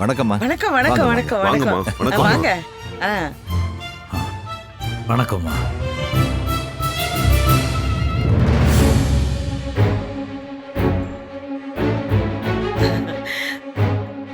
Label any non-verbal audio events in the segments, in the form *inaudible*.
வணக்கம்மா. வணக்கம் வணக்கம். வணக்கம் வணக்கம். வணக்கம். வாங்க. ஆ, வணக்கம்மா.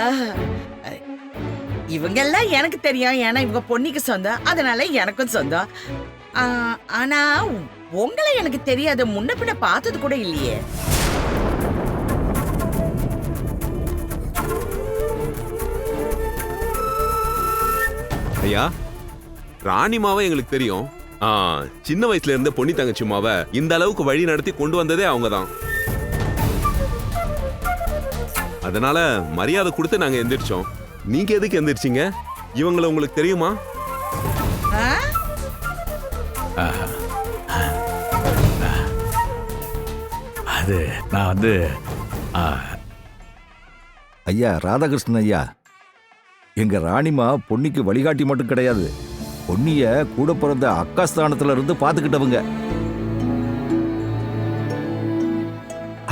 ஆ. இவங்க எல்லாம் எனக்கு தெரியும். ஏன்னா இவங்க பொன்னிக்கு சொந்தம். அதனால எனக்கும் சொந்தம். ஆனா உங்களை எனக்கு தெரியாது. முன்ன பின்ன பார்த்தது கூட இல்லையே. ஐயா ராணிமாவை எங்களுக்கு தெரியும். ஆ, சின்ன வயசுல இருந்த பொன்னி தங்கச்சிமாவை இந்த அளவுக்கு வழி நடத்தி கொண்டு வந்ததே அவங்க தான் அதனால மரியாதை கொடுத்து நாங்க எந்திரிச்சோம். நீங்க எதுக்கு எந்திரிச்சீங்க? இவங்கள உங்களுக்கு தெரியுமா? ஆ? அது நான் வந்து ஆ, ஐயா ராதாகிருஷ்ணன் ஐயா. எங்க ராணிமா பொன்னிக்கு வழிகாட்டி மட்டும் கிடையாது. பொன்னிய கூட பிறந்த அக்கா ஸ்தானத்துல இருந்து பாத்துக்கிட்டவங்க.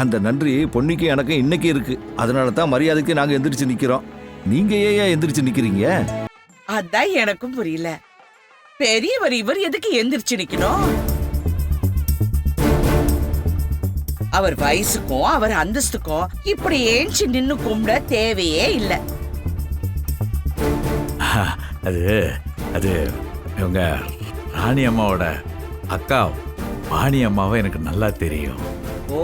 அந்த நன்றி பொன்னிக்கு எனக்கு இன்னைக்கு இருக்கு. அதனால தான் மரியாதைக்கு நாங்க எந்திரிச்சு நிக்கிறோம். நீங்க ஏன் எந்திரிச்சு நிக்கிறீங்க? அதான் எனக்கும் புரியல. பெரியவர் இவர் எதுக்கு எந்திரிச்சு நிக்கணும்? அவர் வயசுக்கும் அவர் அந்தஸ்துக்கும் இப்படி ஏஞ்சி நின்னு கும்பிட தேவையே இல்லை. அது அது இவங்க ராணி அம்மாவோட அக்கா வாணி அம்மாவை எனக்கு நல்லா தெரியும். ஓ.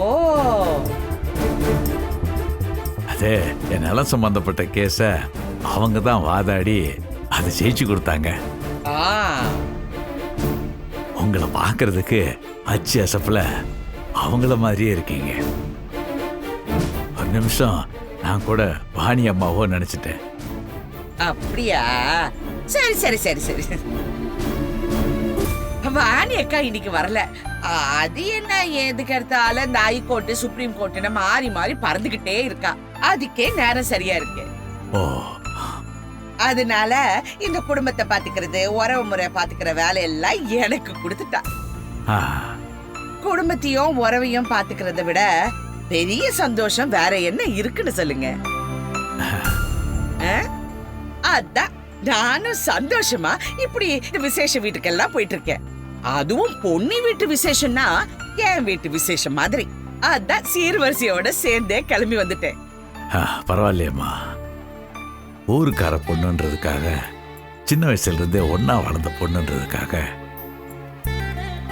அது என் நிலம் சம்பந்தப்பட்ட கேஸை அவங்க தான் வாதாடி அதை ஜெயிச்சு கொடுத்தாங்க. உங்களை பார்க்கறதுக்கு அச்சு அசப்புல அவங்கள மாதிரியே இருக்கீங்க. ஒரு நிமிஷம் நான் கூட வாணி அம்மாவோ நினைச்சிட்டேன். அப்படியா? சரி சரி சரி சரி. வாணி அக்கா இன்னைக்கு வரல. அது என்ன எதுக்கு எடுத்தாலும் இந்த ஹைகோர்ட்டு சுப்ரீம் கோர்ட்டுன்னு மாறி மாறி பறந்துகிட்டே இருக்கா. அதுக்கே நேரம் சரியா இருக்கு. அதனால இந்த குடும்பத்தை பாத்துக்கிறது உறவு முறை பாத்துக்கிற வேலையெல்லாம் எனக்கு கொடுத்துட்டா. குடும்பத்தையும் உறவையும் பாத்துக்கிறத விட பெரிய சந்தோஷம் வேற என்ன இருக்குன்னு சொல்லுங்க? அதான். நானும் சந்தோஷமா இப்படி இந்த விசேஷ வீட்டுக்கெல்லாம் போயிட்டு இருக்கேன் அதுவும் பொண்ணு வீட்டு விசேஷம்னா என் வீட்டு விசேஷம் மாதிரி. அதான் சீர்வரிசையோட சேர்ந்தே கிளம்பி வந்துட்டேன். பரவாயில்லையம்மா. ஊருக்கார பொண்ணுன்றதுக்காக சின்ன வயசுல இருந்தே ஒன்னா வளர்ந்த பொண்ணுன்றதுக்காக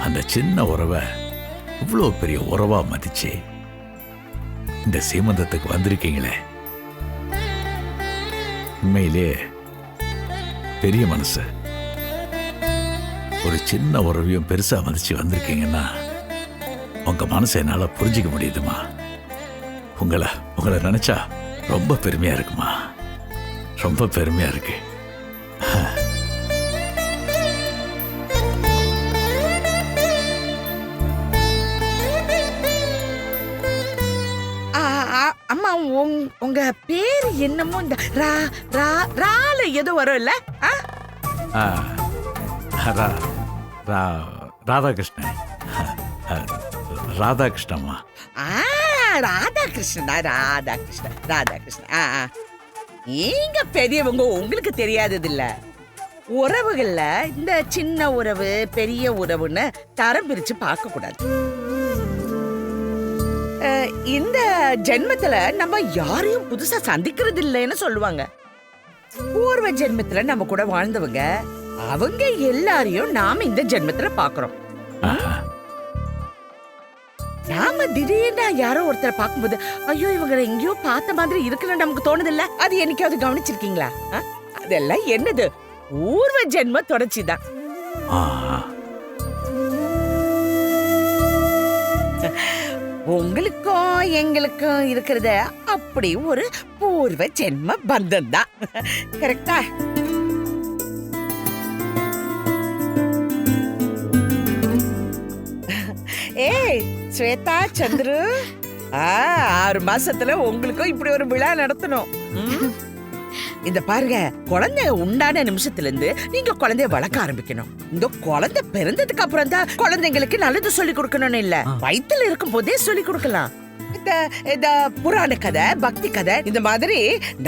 அந்த சின்ன உறவை இவ்வளோ பெரிய உறவா மதிச்சு இந்த சீமந்தத்துக்கு வந்திருக்கீங்களே. உண்மையிலே பெரிய மனசு. ஒரு சின்ன உறவையும் பெருசா மதிச்சு வந்திருக்கீங்கன்னா உங்க மனசை என்னால புரிஞ்சுக்க முடியுதுமா? உங்களை உங்களை நினைச்சா ரொம்ப பெருமையா இருக்குமா? ரொம்ப பெருமையா இருக்கு. உங்க பேரு என்னமோ இந்த ரா ரா ரால ஏதோ வரும் இல்ல? ஆ? ஆ, ரா- ரா- ராதாகிருஷ்ணன். ராதாகிருஷ்ணம்மா. ஆ, ராதாகிருஷ்ணனா ராதாகிருஷ்ணன் ராதாகிருஷ்ணன். ஆ, ஆ. நீங்க பெரியவங்க உங்களுக்கு தெரியாதது இல்ல. உறவுகள்ல இந்த சின்ன உறவு பெரிய உறவுன்னு தரம் பிரிச்சு பார்க்க கூடாது. இந்த ஜென்மத்துல நம்ம யாரையும் புதுசா சந்திக்கிறது இல்லைன்னு சொல்லுவாங்க. பூர்வ ஜென்மத்துல நம்ம கூட வாழ்ந்தவங்க அவங்க எல்லாரையும் நாம இந்த ஜென்மத்துல பாக்குறோம். நாம திடீர்னு யாரோ ஒருத்தரை பார்க்கும்போது ஐயோ இவங்களை எங்கேயோ பார்த்த மாதிரி இருக்குன்னு நமக்கு தோணுது இல்ல அது என்னைக்காவது கவனிச்சிருக்கீங்களா? அதெல்லாம் என்னது? பூர்வ ஜென்ம தொடர்ச்சிதான். ஆ, உங்களுக்கும் எங்களுக்கும் இருக்கிறத அப்படி ஒரு பூர்வ ஜென்ம பந்தம் தான் கரெக்டா ஏய் ஸ்வேதா சந்துரு. ஆ, ஆறு மாசத்துல உங்களுக்கும் இப்படி ஒரு விழா நடத்தணும். இந்த பாருங்க குழந்தை உண்டான நிமிஷத்துல இருந்து நீங்க குழந்தைய வளர்க்க ஆரம்பிக்கணும். இந்த குழந்தை பிறந்ததுக்கு அப்புறம் தான் குழந்தைங்களுக்கு நல்லது சொல்லி கொடுக்கணும்னு இல்ல. வயித்துல இருக்கும் போதே சொல்லி கொடுக்கலாம். இந்த இந்த புராண கதை பக்தி கதை இந்த மாதிரி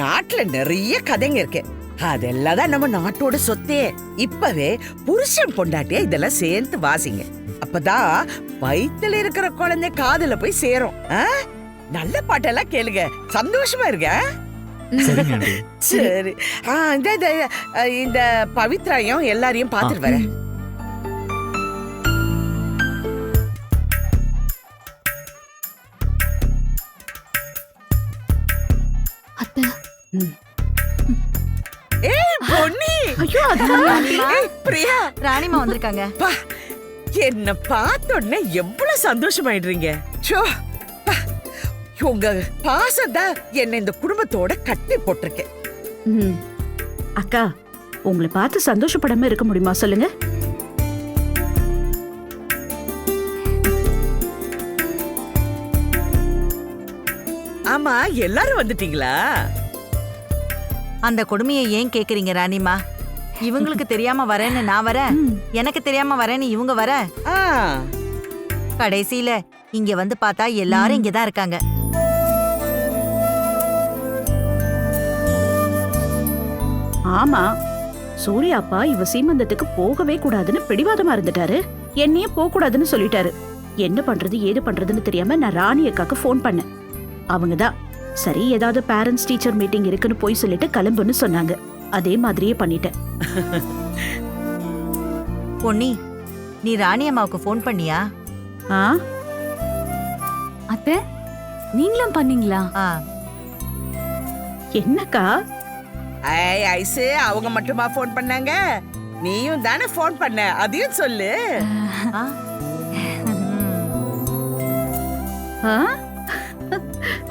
நாட்டுல நிறைய கதைங்க இருக்கு. அதெல்லாம் தான் நம்ம நாட்டோட சொத்தே. இப்பவே புருஷன் பொண்டாட்டியா இதெல்லாம் சேர்ந்து வாசிங்க. அப்பதான் வயித்துல இருக்கிற குழந்தை காதுல போய் சேரும்? நல்ல பாட்டெல்லாம் கேளுங்க. சந்தோஷமா இருங்க. சரிங்க. ஆண்டி சரி. ஆ இந்த இந்த, இந்த பவித்ராயும் எல்லாரையும் பார்த்துட்டு வரேன். அத்தை. ஏய் பொன்னி! ஐயோ ஏய், பிரியா. ராணிமா வந்திருக்காங்க. பா என்ன பார்த்த உடனே எவ்வளவு சந்தோஷமாயிடுறீங்க. சோ உங்க பாசம் தான் என்ன இந்த குடும்பத்தோட கட்டி போட்டிருக்கேன். ம். அக்கா உங்களை பார்த்து சந்தோஷப்படாம இருக்க முடியுமா? சொல்லுங்க. ஆமா எல்லாரும் வந்துட்டீங்களா? அந்த கொடுமையை ஏன் கேக்குறீங்க ராணிமா? இவங்களுக்கு தெரியாம வரேன்னு நான் வரேன். எனக்கு தெரியாம வரேன்னு இவங்க வர. ஆ. கடைசியில இங்க வந்து பார்த்தா எல்லாரும் இங்கதான் இருக்காங்க. ஆமா. சூர்யா அப்பா இவ சீமந்தத்துக்கு போகவே கூடாதுன்னு பிடிவாதமா இருந்துட்டாரு. என்னையும் போக கூடாதுன்னு சொல்லிட்டாரு. என்ன பண்றது ஏது பண்றதுன்னு தெரியாம நான் ராணி அக்காக்கு ஃபோன் பண்ணேன். அவங்க தான் சரி ஏதாவது பேரண்ட்ஸ் டீச்சர் மீட்டிங் இருக்குன்னு போய் சொல்லிட்டு கிளம்புன்னு சொன்னாங்க. அதே மாதிரியே பண்ணிட்டேன். *laughs* பொன்னி நீ ராணி அம்மாவுக்கு ஃபோன் பண்ணியா? ஆ? அத்தை நீங்களும் பண்ணீங்களா? ஆ. என்னக்கா? ஐ ஐசு அவங்க மட்டுமா ஃபோன் பண்ணாங்க? நீயும் தானே ஃபோன் பண்ண? அதையும் சொல்லு.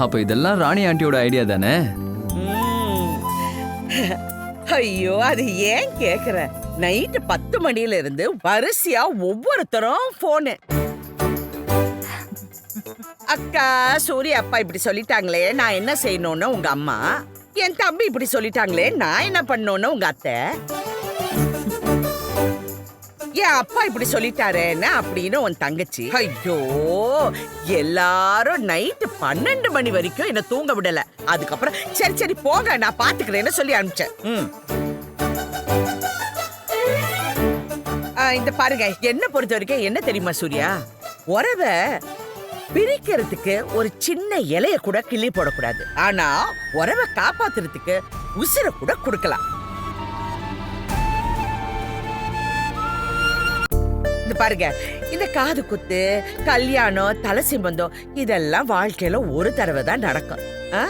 அப்ப இதெல்லாம் ராணி ஆண்டியோட ஐடியா தானே. ஐயோ அது ஏன் கேக்குற? நைட்டு பத்து மணில இருந்து வரிசையா ஒவ்வொருத்தரும் போனு அக்கா சூர்யா அப்பா இப்படி சொல்லிட்டாங்களே நான் என்ன செய்யணும்னு உங்க அம்மா? என் தம்பி இப்படி சொல்லிட்டாங்களே நான் என்ன பண்ணணும்னு உங்க அத்தை? என் அப்பா இப்படி சொல்லிட்டாரேன்னு அப்படின்னு உன் தங்கச்சி. ஐயோ எல்லாரும் நைட்டு பன்னெண்டு மணி வரைக்கும் என்ன தூங்க விடல. அதுக்கப்புறம் சரி சரி போங்க நான் பாத்துக்கிறேன்னு சொல்லி அனுப்பிச்சேன். ம். இந்த பாருங்க என்ன பொறுத்த வரைக்கும் என்ன தெரியுமா சூர்யா? உறவை பிரிக்கிறதுக்கு ஒரு சின்ன இலைய கூட கிள்ளி போடக்கூடாது. ஆனா உறவை காப்பாத்துறதுக்கு உசிர கூட கொடுக்கலாம். இந்த பாருங்க இந்த காது குத்து கல்யாணம் தலை சிம்பந்தம் இதெல்லாம் வாழ்க்கையில ஒரு தடவை தான் நடக்கும். ஆ?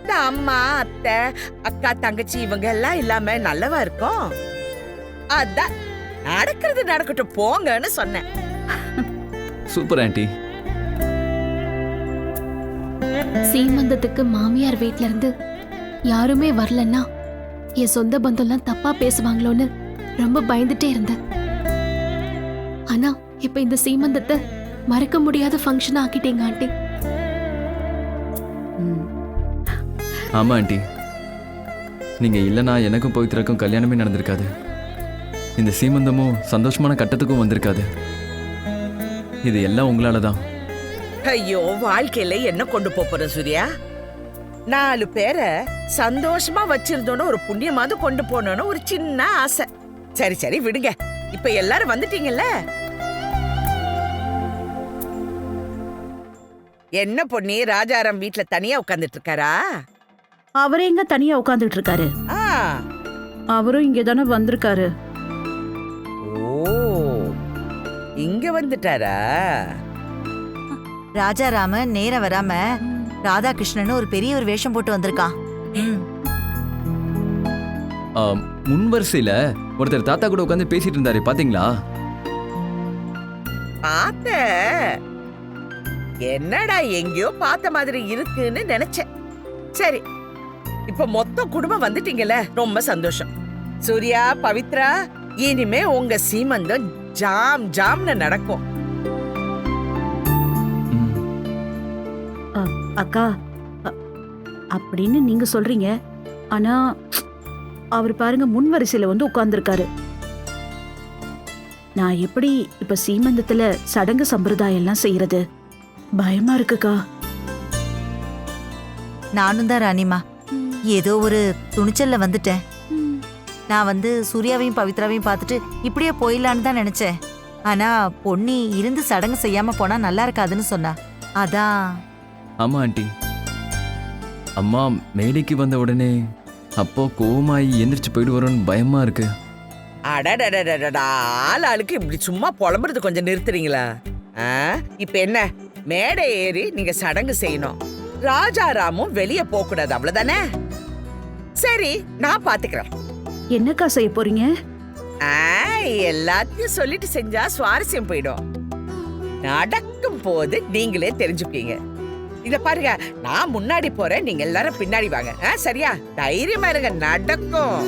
இந்த அம்மா அத்தை அக்கா தங்கச்சி இவங்க எல்லாம் இல்லாம நல்லவா இருக்கும்? அதான் நடக்கிறது நடக்கட்டும் போங்கன்னு சொன்னேன். Super aunty. சீமந்தத்துக்கு மாமியார் வீட்ல இருந்து யாருமே வரலன்னா என் சொந்த பந்தம்லாம் தப்பா பேசுவாங்களோன்னு ரொம்ப பயந்துட்டே இருந்தேன். ஆனா இப்ப இந்த சீமந்தத்தை மறக்க முடியாத ஃபங்க்ஷன் ஆக்கிட்டீங்க ஆண்டி. ஆமா ஆண்டி. நீங்க இல்லனா எனக்கும் பவித்ராக்கும் கல்யாணமே நடந்திருக்காது. இந்த சீமந்தமும் சந்தோஷமான கட்டத்துக்கும் வந்திருக்காது. இது எல்லாம் உங்களால தான் ஐயோ வாழ்க்கையில என்ன கொண்டு போப் போற சூர்யா? நாலு பேரை சந்தோஷமா வச்சிருந்தோன்னு ஒரு புண்ணியமாவது கொண்டு போனோன்னு ஒரு சின்ன ஆசை. சரி சரி விடுங்க. இப்ப எல்லாரும் வந்துட்டீங்கல்ல? என்ன பொண்ணி ராஜாராம் வீட்ல தனியா உட்கார்ந்துட்டு இருக்காரா அவரே எங்க தனியா உட்கார்ந்துட்டு இருக்காரு ஆ. அவரும் இங்க தானே வந்திருக்காரு. ஓ இங்க வந்துட்டாரா? ராஜாராம நேரம் வராம ராதாகிருஷ்ணன் ஒரு பெரிய ஒரு வேஷம் போட்டு வந்திருக்கான். முன் வரிசையில ஒருத்தர் தாத்தா கூட உட்காந்து பேசிட்டு இருந்தாரு பாத்தீங்களா? பார்த்த. என்னடா எங்கேயோ பார்த்த மாதிரி இருக்குன்னு நினைச்சேன். சரி இப்ப மொத்த குடும்பம் வந்துட்டீங்கல்ல ரொம்ப சந்தோஷம். சூர்யா பவித்ரா இனிமே உங்க சீமந்தம் ஜாம் ஜாம்னு நடக்கும். அக்கா அப்படின்னு நீங்க சொல்றீங்க. ஆனா அவர் பாருங்க முன் வரிசையில வந்து உட்கார்ந்துருக்காரு. நான் எப்படி இப்ப சீமந்தத்துல சடங்கு சம்பிரதாயம் எல்லாம் செய்யறது? பயமா இருக்குக்கா. நானும் தான் ராணிமா ஏதோ ஒரு துணிச்சல்ல வந்துட்டேன். நான் வந்து சூர்யாவையும் பவித்ராவையும் பார்த்துட்டு இப்படியே போயிடலான்னு தான் நினைச்சேன். ஆனா பொன்னி இருந்து சடங்கு செய்யாம போனா நல்லா இருக்காதுன்னு சொன்னா. அதான் ஆமா ஆண்டி. அம்மா மேடைக்கு வந்த உடனே அப்போ கோவமாயி எந்திரிச்சு போயிடுவாரோன்னு பயமா இருக்கு. அடடடடடா ஆள் ஆளுக்கு இப்படி சும்மா புலம்புறது கொஞ்சம் நிறுத்துறீங்களா? ஆ? இப்ப என்ன? மேடை ஏறி நீங்க சடங்கு செய்யணும். ராஜாராமும் வெளிய போக கூடாது அவ்வளவுதானே? சரி நான் பாத்துக்கிறேன். என்னக்கா செய்ய போறீங்க? ஆ, எல்லாத்தையும் சொல்லிட்டு செஞ்சா சுவாரஸ்யம் போயிடும். நடக்கும் போது நீங்களே தெரிஞ்சுப்பீங்க. இத பாருங்க நான் முன்னாடி போறேன் நீங்க எல்லாரும் பின்னாடி வாங்க. ஆ, சரியா? தைரியமா இருங்க நடக்கும்.